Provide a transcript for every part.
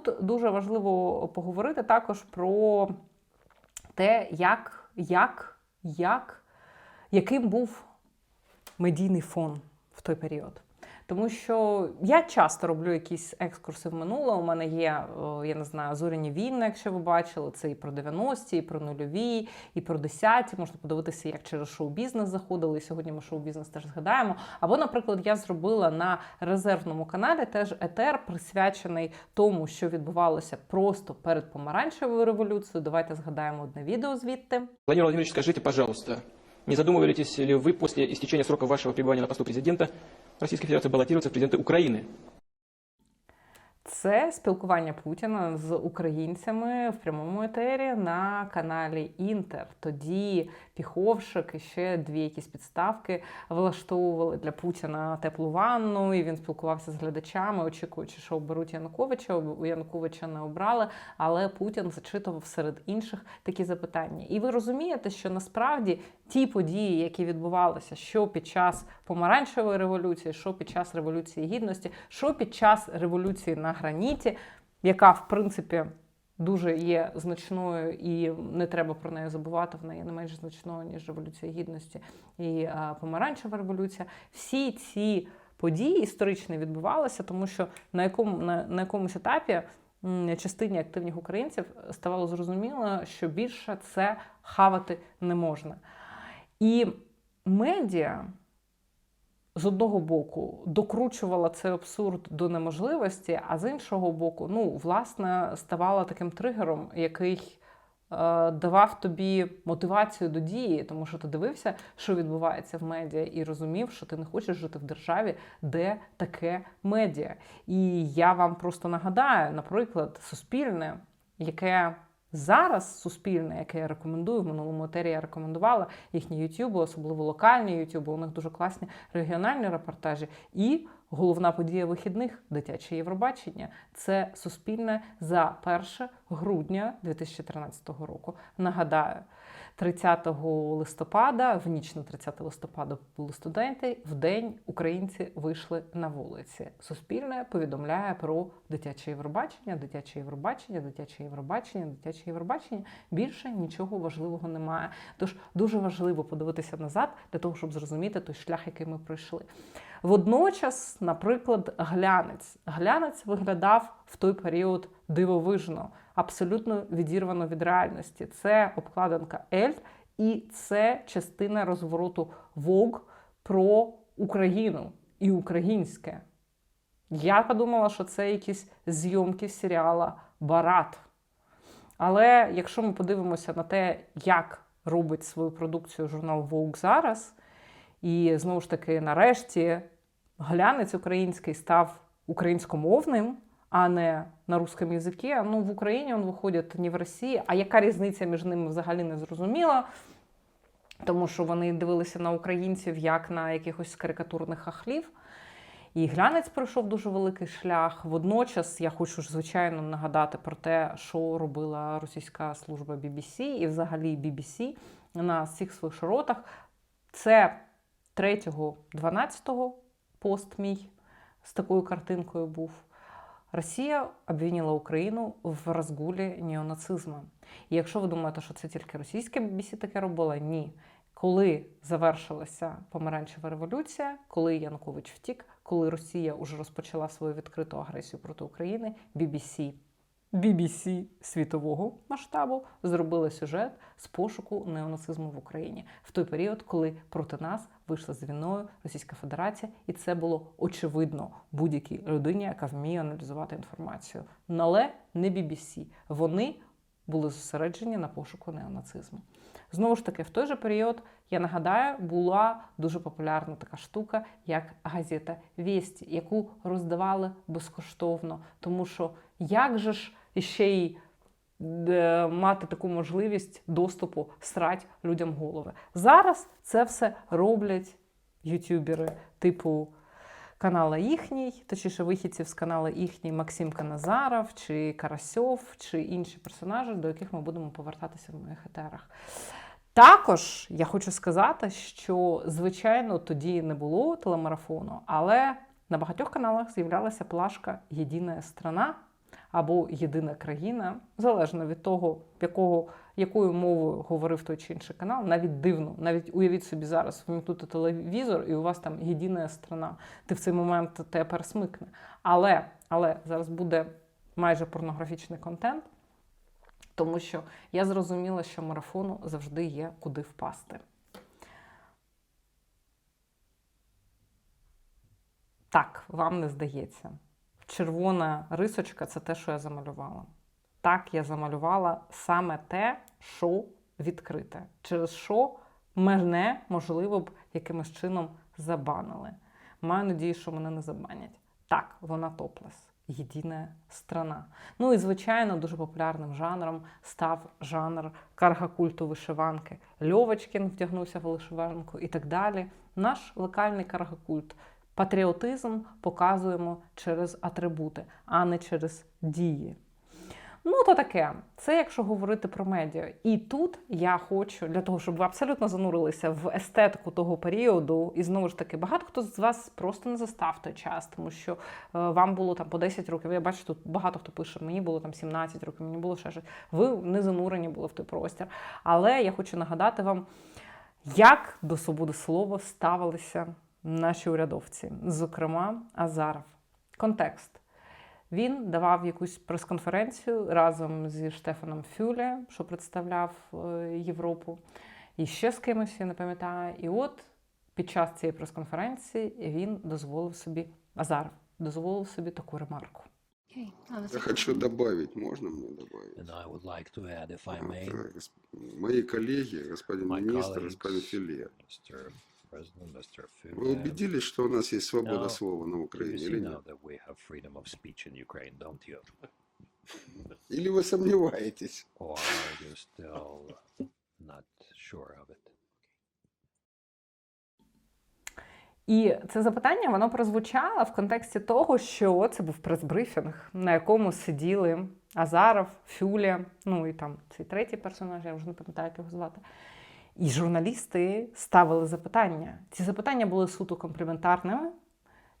тут дуже важливо поговорити також про те, як, як, як, яким був медійний фон в той період. Тому що я часто роблю якісь екскурси в минуле. У мене є, о, я не знаю, зоряні війни, якщо ви бачили, це і про 90-ті, і про нульові, і про 10-ті. Можна подивитися, як через шоу-бізнес заходили. І сьогодні ми шоу-бізнес теж згадаємо. Або, наприклад, я зробила на резервному каналі теж етер, присвячений тому, що відбувалося просто перед помаранчевою революцією. Давайте згадаємо одне відео звідти. Владимир Владимирович, скажите, пожалуйста, не задумываетесь ли вы после истечения срока вашего пребывания на посту президента Российской Федерации баллотируется в президенты Украины? Це спілкування Путіна з українцями в прямому етері на каналі Інтер. Тоді Піховшик і ще дві якісь підставки влаштовували для Путіна теплу ванну, і він спілкувався з глядачами, очікуючи, що оберуть Януковича. У Януковича не обрали, але Путін зачитував серед інших такі запитання. І ви розумієте, що насправді ті події, які відбувалися, що під час помаранчевої революції, що під час революції гідності, що під час революції на граніті, яка в принципі дуже є значною і не треба про неї забувати. Вона є не менш значною ніж революція гідності і помаранчева революція. Всі ці події історичні відбувалися, тому що на якому на, на якомусь етапі частині активних українців ставало зрозуміло, що більше це хавати не можна. І медіа з одного боку докручувала цей абсурд до неможливості, а з іншого боку, ну, власне, ставала таким тригером, який е, давав тобі мотивацію до дії, тому що ти дивився, що відбувається в медіа, і розумів, що ти не хочеш жити в державі, де таке медіа. І я вам просто нагадаю, наприклад, суспільне, яке Зараз суспільне, яке я рекомендую, в минулому етері я рекомендувала їхні ютюби, особливо локальні ютюби. У них дуже класні регіональні репортажі. І головна подія вихідних дитяче Євробачення. Це суспільне за 1 грудня 2013 року. Нагадаю, 30 листопада, в ніч на 30 листопада були студенти. В день українці вийшли на вулиці. Суспільне повідомляє про дитяче Євробачення, дитяче Євробачення, дитяче Євробачення, дитяче Євробачення. Більше нічого важливого немає. Тож дуже важливо подивитися назад для того, щоб зрозуміти той шлях, який ми пройшли. Водночас, наприклад, глянець. Глянець виглядав в той період дивовижно, абсолютно відірвано від реальності. Це обкладинка Ель, і це частина розвороту Vogue про Україну і українське. Я подумала, що це якісь зйомки серіала Барат. Але якщо ми подивимося на те, як робить свою продукцію журнал Vogue зараз, і знову ж таки, нарешті, глянець український став українськомовним, а не на русском язикі. Ну, в Україні він виходить не в Росії. А яка різниця між ними взагалі не зрозуміла? Тому що вони дивилися на українців як на якихось карикатурних хахлів. І глянець пройшов дуже великий шлях. Водночас я хочу ж, звичайно, нагадати про те, що робила російська служба BBC і взагалі BBC на всіх своїх широтах. Це 3-12 пост мій з такою картинкою був. Росія обвинила Україну в розгулі неонацизму. І якщо ви думаєте, що це тільки російське BBC таке робило, ні. Коли завершилася помаранчева революція, коли Янукович втік, коли Росія вже розпочала свою відкриту агресію проти України, BBC BBC світового масштабу зробили сюжет з пошуку неонацизму в Україні в той період, коли проти нас вийшла з війною Російська Федерація, і це було очевидно будь-якій людині, яка вміє аналізувати інформацію. Але не BBC. Вони були зосереджені на пошуку неонацизму. Знову ж таки, в той же період, я нагадаю, була дуже популярна така штука, як газета Вєсті, яку роздавали безкоштовно. Тому що як же ж іще й е, мати таку можливість доступу срать людям голови? Зараз це все роблять ютюбери, типу канала їхній, точніше вихідців з каналу їхній Максим Каназаров, чи Карасьов, чи інші персонажі, до яких ми будемо повертатися в моїх етерах. Також я хочу сказати, що, звичайно, тоді не було телемарафону, але на багатьох каналах з'являлася плашка Єдина страна. Або єдина країна, залежно від того, якого, якою мовою говорив той чи інший канал, навіть дивно, навіть уявіть собі зараз, вимкнути телевізор, і у вас там єдина страна. Ти в цей момент тебе пересмикне. Але, але зараз буде майже порнографічний контент, тому що я зрозуміла, що марафону завжди є куди впасти. Так, вам не здається. Червона рисочка це те, що я замалювала. Так, я замалювала саме те, що відкрите, через що мене, можливо, б якимось чином забанили. Маю надію, що мене не забанять. Так, вона топлес. Єдина страна. Ну і звичайно, дуже популярним жанром став жанр карга-культу вишиванки. Льовочкін вдягнувся в вишиванку і так далі. Наш локальний карга-культ. Патріотизм показуємо через атрибути, а не через дії. Ну, то таке. Це якщо говорити про медіа. І тут я хочу для того, щоб ви абсолютно занурилися в естетику того періоду. І знову ж таки, багато хто з вас просто не застав той час, тому що е, вам було там по 10 років. Я бачу, тут багато хто пише, мені було там 17 років, мені було ще щось. Ви не занурені були в той простір. Але я хочу нагадати вам, як до свободи слова ставилися наші урядовці, зокрема Азаров. Контекст. Він давав якусь прес-конференцію разом зі Штефаном Фюле, що представляв е, Європу, і ще з кимось, я не пам'ятаю. І от під час цієї прес-конференції він дозволив собі, Азаров, дозволив собі таку ремарку. Я хочу добавить, можно мне добавить? And I would like to add, if I may, Мои коллеги, господин my министр, господин Филе. Вы убедились, что у нас есть свобода слова на Украине или нет? Или вы сомневаетесь? І це запитання воно прозвучало в контексті того, що це був прес-брифінг, на якому сиділи Азаров, Фюля, ну і там цей третій персонаж, я вже не пам'ятаю, як його звати. І журналісти ставили запитання. Ці запитання були суто компліментарними.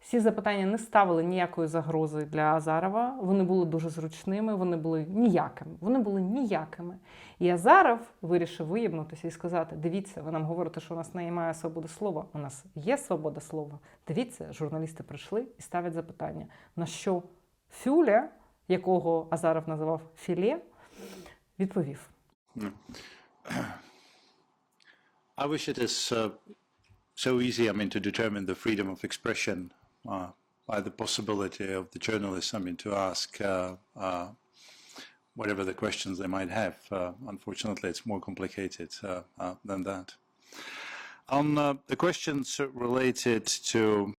Ці запитання не ставили ніякої загрози для Азарова. Вони були дуже зручними, вони були ніякими. Вони були ніякими. І Азаров вирішив виєбнутися і сказати: дивіться, ви нам говорите, що у нас немає свободи слова. У нас є свобода слова. Дивіться, журналісти прийшли і ставлять запитання. На що Фюля, якого Азаров називав Філе, відповів. I wish it is uh, so easy, I mean, to determine the freedom of expression uh, by the possibility of the journalists, I mean, to ask uh, uh, whatever the questions they might have. Uh, unfortunately, it's more complicated uh, uh, than that. On uh, the questions related to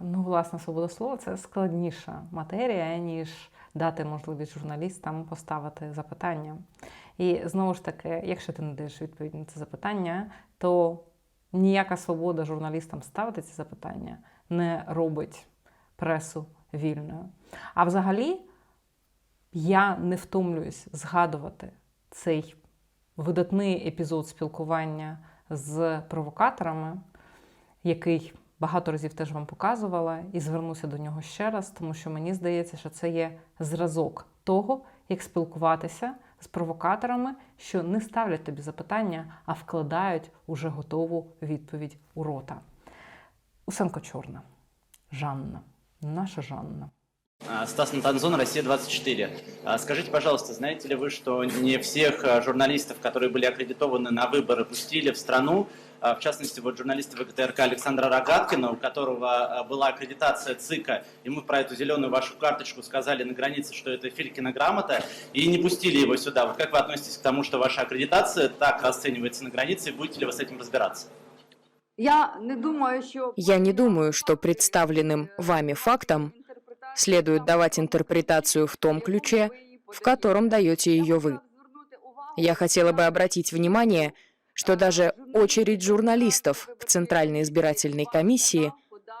Ну, власне, свобода слова це складніша матерія, ніж дати можливість журналістам поставити запитання. І знову ж таки, якщо ти не даєш відповідь на це запитання, то ніяка свобода журналістам ставити ці запитання не робить пресу вільною. А взагалі, я не втомлююсь згадувати цей видатний епізод спілкування з провокаторами, який багато разів теж вам показувала, і звернуся до нього ще раз, тому що мені здається, що це є зразок того, як спілкуватися з провокаторами, що не ставлять тобі запитання, а вкладають уже готову відповідь у рота. Усенко чорна. Жанна. Наша Жанна. А, Стас Натанзон, Россия-24. А, Скажите, пожалуйста, знаете ли вы, что не всех а, журналистов, которые были аккредитованы на выборы, пустили в страну? А, В частности, вот журналиста ВГТРК Александра Рогаткина, у которого а, была аккредитация ЦИКа, ему про эту зеленую вашу карточку сказали на границе, что это Филькина грамота, и не пустили его сюда. Вот как вы относитесь к тому, что ваша аккредитация так расценивается на границе, и будете ли вы с этим разбираться? Я не думаю, що Я не думаю, что представленным вами фактам следует давать интерпретацию в том ключе, в котором даете ее вы. Я хотела бы обратить внимание, что даже очередь журналистов в Центральной избирательной комиссии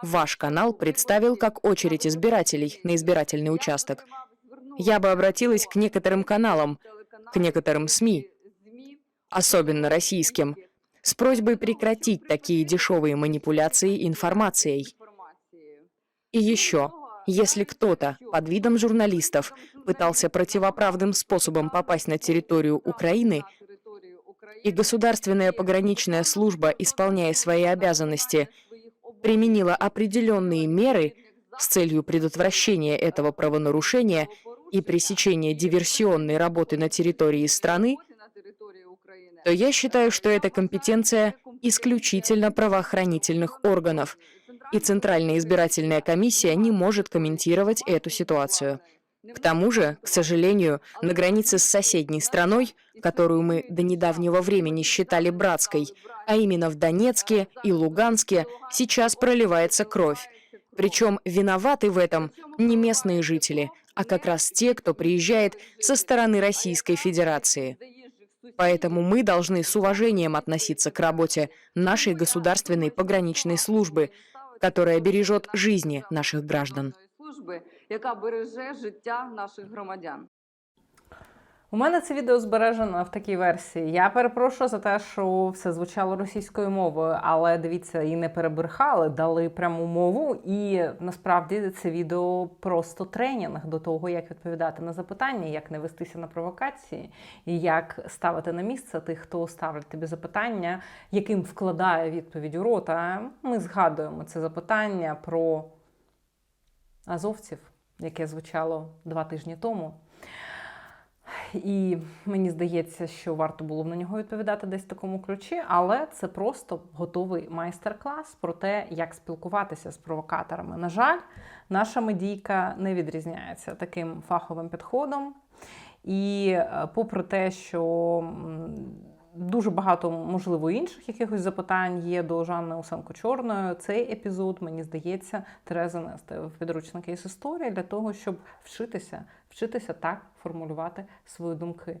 ваш канал представил как очередь избирателей на избирательный участок. Я бы обратилась к некоторым каналам, к некоторым СМИ, особенно российским, с просьбой прекратить такие дешевые манипуляции информацией. И еще, Если кто-то под видом журналистов пытался противоправным способом попасть на территорию Украины, и государственная пограничная служба, исполняя свои обязанности, применила определенные меры с целью предотвращения этого правонарушения и пресечения диверсионной работы на территории страны, то я считаю, что эта компетенция исключительно правоохранительных органов, и Центральная избирательная комиссия не может комментировать эту ситуацию. К тому же, к сожалению, на границе с соседней страной, которую мы до недавнего времени считали братской, а именно в Донецке и Луганске, сейчас проливается кровь. Причем виноваты в этом не местные жители, а как раз те, кто приезжает со стороны Российской Федерации. Поэтому мы должны с уважением относиться к работе нашей государственной пограничной службы, которая бережет жизни наших граждан. Яка береже життя наших громадян. У мене це відео збережено в такій версії. Я перепрошую за те, що все звучало російською мовою, але дивіться, і не перебрехали, дали пряму мову. І насправді це відео просто тренінг до того, як відповідати на запитання, як не вестися на провокації, і як ставити на місце тих, хто ставить тобі запитання, яким вкладає відповідь у рота. Ми згадуємо це запитання про азовців, яке звучало два тижні тому. І мені здається, що варто було б на нього відповідати десь в такому ключі, але це просто готовий майстер-клас про те, як спілкуватися з провокаторами. На жаль, наша медійка не відрізняється таким фаховим підходом. І е, попри те, що дуже багато, можливо, інших якихось запитань є до Жанни Усенко Чорної, цей епізод, мені здається, треба занести в підручники із історії для того, щоб вчитися, вчитися так формулювати свої думки.